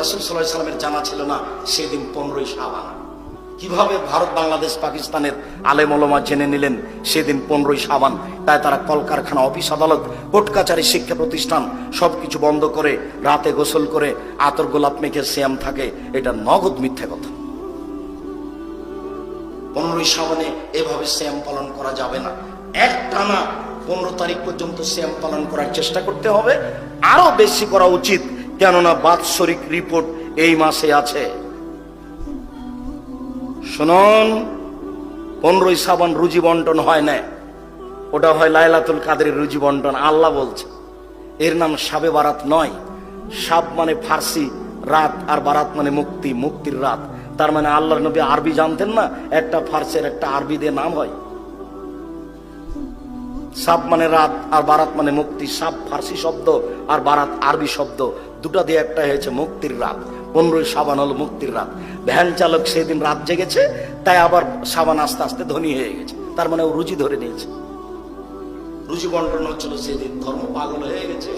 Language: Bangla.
রাসুল সাল্লাহ সাল্লামের জানা ছিল না, সেদিন পনেরোই সাবান কীভাবে ভারত, বাংলাদেশ, পাকিস্তানের আলেম ওলমা জেনে নিলেন, সেদিন পনেরোই সাবান তাই তারা কলকারখানা, অফিস, আদালত, কোর্ট, কাচারি, শিক্ষা প্রতিষ্ঠান সবকিছু বন্ধ করে, রাতে গোসল করে আতর গোলাপ মেখে শ্যাম থাকে, এটা নগদ মিথ্যে কথা। পনেরোই সাবানে এভাবে শ্যাম পালন করা যাবে না। এক টানা পনেরো তারিখ পর্যন্ত শ্যাম পালন করার চেষ্টা করতে হবে। আরও বেশি করা উচিত কেননা বাৎসরিক রিপোর্ট এই মাসে আছে। শুনুন, পনেরোই সাবান রুজি বন্টন হয় না। ওটা হয় লাইলাতুল কাদের রুজি বন্টন, আল্লাহ বলছে। এর নাম সাবে বারাত নয়। সাব মানে ফার্সি, রাত আর বারাত মানে মুক্তি, মুক্তির রাত। তার মানে আল্লাহর নবী আরবি জানতেন না, একটা ফার্সের একটা আরবি দিয়ে নাম হয়। সাব মানে রাত আর বারাত মানে মুক্তি, সাব ফার্সি শব্দ আর বারাত আরবি শব্দ। দুটা দিয়ে একটা হয়েছে মুক্তির রাত। পনেরোই সাবান হলো মুক্তির রাত। ভ্যান চালক সেদিন রাত জেগেছে, তাই আবার সাবান আস্তে আস্তে ধনী হয়ে গেছে। তার মানে ও রুচি ধরে নিয়েছে। রুচি বন্টন হচ্ছিল সেদিন। ধর্ম পাগল হয়ে গেছে।